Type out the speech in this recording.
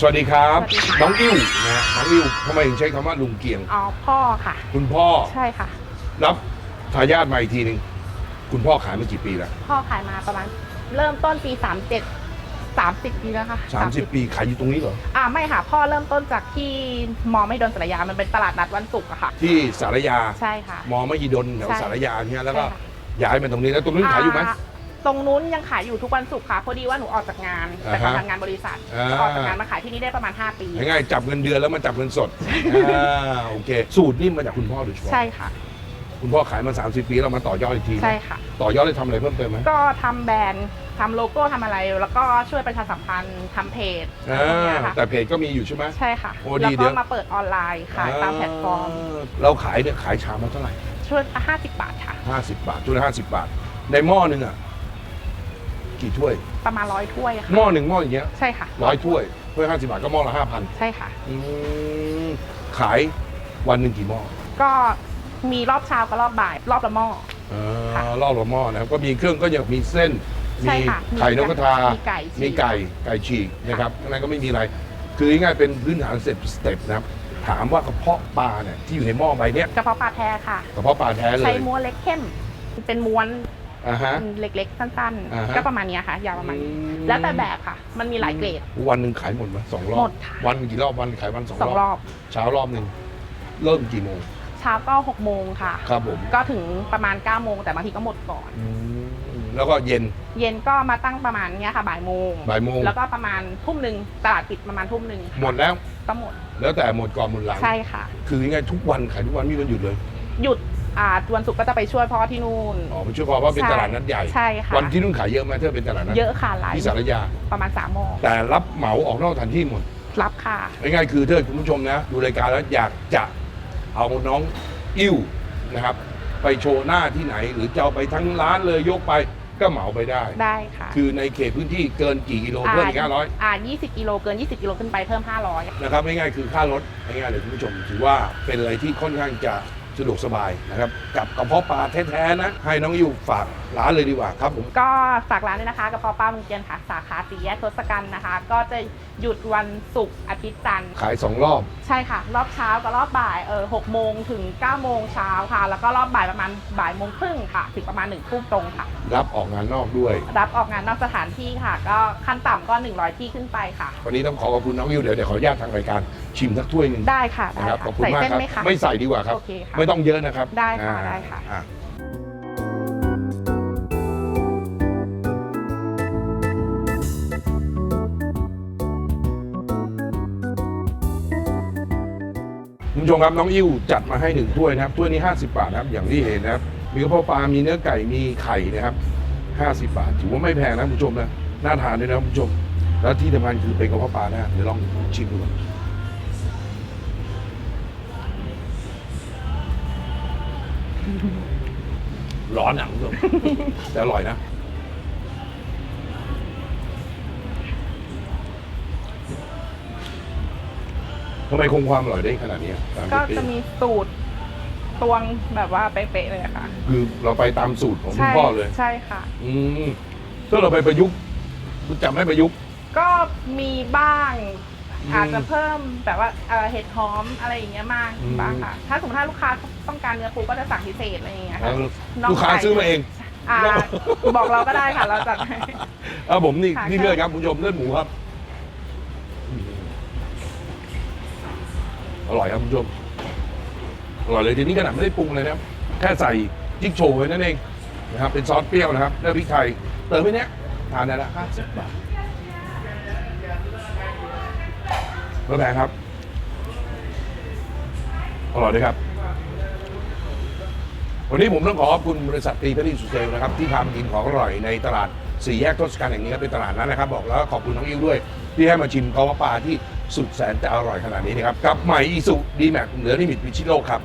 สวัสดีครับ สวัสดีค่ะ น้องอิ้วนะฮะน้องอิ้วทำไมถึงใช้คำว่าลุงเกียง อ๋อพ่อค่ะ คุณพ่อใช่ค่ะ รับทายาทมาอีกทีหนึ่งคุณพ่อขายมากี่ปีแล้วพ่อขายมาประมาณเริ่มต้นปี37 30ปีแล้วค่ะสามสิบปีขายอยู่ตรงนี้เหรอ อ่าไม่ค่ะ พ่อเริ่มต้นจากที่มอไม่โดนสารยามันเป็นตลาดนัดวันศุกร์อะค่ะ ที่สารยา ใช่ค่ะ มอมหิดลแถวใช่สารยาเนี่ยแล้วก็ใช่ค่ะ ย้ายมาตรงนี้แล้วตรงนี้นขายอยู่ไหมา ตรงนู้นยังขายอยู่ทุกวันศุกร์ค่ะพอดีว่าหนูออกจากงานแต่ก่อนอ่าฮะทำงานบริษัทอ่า ออกจากงานมาขายที่นี่ได้ประมาณ 5 ปี ง่ายๆจับเงินเดือนแล้วมาจับเงินสดอ่าโอเค สูตรนี่มาจากคุณพ่อโดยเฉพาะใช่ค่ะ คุณพ่อขายมา 30 ปีเรามาต่อยอดอีกทีใช่ค่ะ ต่อยอดได้ทำอะไรเพิ่มเติมไหม ก็ทำแบรนด์ทำโลโก้ทำอะไร แล้วก็ช่วยประชาสัมพันธ์ทำเพจอ่พวกเนี้ยาค่ะแต่เพจก็มีอยู่ใช่ไหม ใช่ค่ะ โอ้แล้วดีเดี๋ก็ยว มาเปิดออนไลน์ขายตามแพลตฟอร์มาเราขายเนี่ยขายชามละเท่าไหร่ ช่วยห้าสิบบาทค่ะ 50 บาทชุดละ50 บาท ในหม้อหนึ่งอะ กี่ถ้วย ประมาณร้อยถ้วยค่ะหม้อหนึ่งหม้ออย่างเงี้ยใช่ค่ะร้อยถ้วยถ้วยห้าสิบาทก็หม้อละห้าพันใช่ค่ะ ขายวันหนึ่งกี่หม้อก็มีรอบเช้ากับรอบบ่าย รอบละหม้ออ่าค่ะรอบละหม้อนะครับก็มีเครื่องก็ยังมีเส้นใช่มีค่ะไข่นกกระทา มีไก่ฉีก มีไก่ไก่ฉีกนะครับอันนั้นก็ไม่มีอะไร คือง่ายๆเป็นพื้นฐานสเต็ปสเต็ปนะครับ ถามว่ากระเพาะปลาเนี่ยที่อยู่ในหม้อใบเนี้ยกระเพาะปลาแท้ค่ะ กระเพาะปลาแท้เลใช้ย ม้วนเล็กเข้ม เป็นม้วน อ่าฮะ เล็กๆ สั้นอ่าฮะ ๆ ก็ประมาณเนี้ยค่ะ ยาวประมาณนี้อืมแล้วแต่แบบค่ะ มันมีหลายเกรด วันหนึ่งขายหมดไหมสองรอบหมดค่ะ วันกี่รอบวันขายวันสองสองรรอบอบ เช้ารอบหนึ่งเริ่มกี่โมงเช้าก็หกโมงค่ะ ครับผมก็ถึงประมาณ9ก้าโมงแต่บางทีก็หมดก่อน อืมแล้วก็เย็นเย็นก็มาตั้งประมาณเนี้ยค่ะบ่ายโมง บ่ายโมงแล้วก็ประมาณทุ่มหนึ่งตลาดปิดประมาณทุ่มหนึ่งค่ะหมดแล้ว ก็หมด แล้วแต่หมดก่อนหมดหลัง ใช่ค่ะ คือยังไงทุกวันขายทุกวันไม่มีวันหยุดเลย หยุด อ่าวันศุกร์ก็จะไปช่วยพ่อที่นู่น อ๋อไปช่วยพอว่าเป็นใช่ตลาดนัดใหญ่ ใช่ค่ะ วันที่นู่นขายเยอะไหมถ้าเป็นตลาดนัดเยอะค่ะหลายที่สารยา ประมาณ3ามโมงแต่รับเหมาออกนอกสถานที่หมด รับค่ะง่ายๆคือถ้าคุณผู้ชมนะ ดูรายการแล้วอยากจะเอาน้องอิ้วนะครับ ไปโชว์หน้าที่ไหน หรือจะเอาไปทั้งร้านเลยยกไปก็เหมาไปได้ ได้ค่ะคือในเขตพื้นที่เกินกี่กิโลเพิ่มอีกห้าร้อยอ่า20 กิโลเกิน 20 กิโลขึ้นไปเพิ่ม 500 นะครับง่ายๆคือค่ารถง่ายๆเลยคุณผู้ชมถือว่าเป็นอะไรที่ค่อนข้างจะ สะดวกสบายนะครับกับกระเพาะปลาแท้ๆนะให้น้องอิ้วฝากร้านเลยดีกว่าครับผม ก็ฝากร้านด้วยนะคะกระเพาะปลาเมืองเกียนค่ะสาขาสีแยกทศกัณฐ์นะคะ ก็จะหยุดวันศุกร์อาทิตย์จันทร์ขายสองรอบ ใช่ค่ะ รอบเช้ากับรอบบ่ายเออหกโมงถึง9โมงเช้าค่ะ แล้วก็รอบบ่ายประมาณบ่ายโมงครึ่งค่ะ ถึงประมาณ1นึ่ทุ่มตรงค่ะ รับออกงานนอกด้วย รับออกงานนอกสถานที่ค่ะ ก็ขั้นต่ำก็ 100 ที่ขึ้นไปค่ะ วันนี้ต้องขอขอบคุณน้องอิ้วเดี๋ยวเดี๋ยวขออนุญาตทางรายการ ชิมสักถ้วยหนึ่งได้ค่ะได้นะครับค่ะขอบคุณใส่มากเส้นครับไหมคะ ไม่ใส่ดีกว่าครับ โอเคค่ะไม่ต้องเยอะนะครับได้ค่ะอ่าได้ค่ะ อ่คุณผู้ชมครับน้องอิ้วจัดมาให้หนึ่งถ้วยนะครับถ้วยนี้ 50 บาทนะครับอย่างที่เห็นนะครับ มีกระเพาะปลา มีเนื้อไก่ มีไข่นะครับ 50 บาท ถือว่าไม่แพงนะคุณผู้ชมนะน่าทานด้วยนะคุณผู้ชม แล้วที่สำคัญคือเป็นกระเพาะปลานะเดี๋ยวลองชิมดูก่อน ร้อนอะคุณผู้ชมแต่อร่อยนะ ทำไมคงความอร่อยได้ขนาดนี้อะสามสิก็บปีจะมีสูตรตวงแบบว่าเป๊ะๆเลยค่ะ คือเราไปตามสูตรของคุณใช่พ่อเลย ใช่ค่ะ อืมถ้าเราไปประยุกต์จะไม่ประยุกต์ ก็มีบ้าง อืมอาจจะเพิ่มแบบว่าเอ่อเห็ดหอมอะไรอย่างเงี้ยมากอืม บ้างค่ะ ถ้าสมมติถ้าลูกค้าต้องการเนื้อปูก็จะสั่งพิเศษอะไรอย่างเงี้ยแล้ค่ะวน้องลูกค้าไก่ซื้อมาเอง อ่าน้อง บอกเราก็ได้ค่ะเราจัดให้ เอาผมนี่ค่ะ นี่ใช่เลือดครับคุณผู้ชมเลือดหมูครับอร่อยครับคุณผู้ชมอร่อยเลยทีนี้ขนาดไม่ได้ปรุงเลยนะครับ แค่ใส่จิ๊กโชว์ไว้นั่นเองนะครับ เป็นซอสเปรี้ยวนะครับแล้วพริกไทยเติมไปเนี้ยทานได้ละห้าสิบบาท แล้วแพงครับ อร่อยด้วยครับ วันนี้ผมต้องขอขอบคุณบริษัทตีพรีสุเซลนะครับ ที่พามากินของอร่อยในตลาดสี่แยกทศกัณฐ์แห่งนี้ครับเป็นตลาดนั้นนะครับ บอกแล้วก็ขอบคุณน้องอิ้วด้วย ที่ให้มาชิมกระเพาปลาที่สุดแสนจะอร่อยขนาดนี้นะครับกับใหม่อีสุดีแม็กเหนือลิมิตพิชิตโลกครับ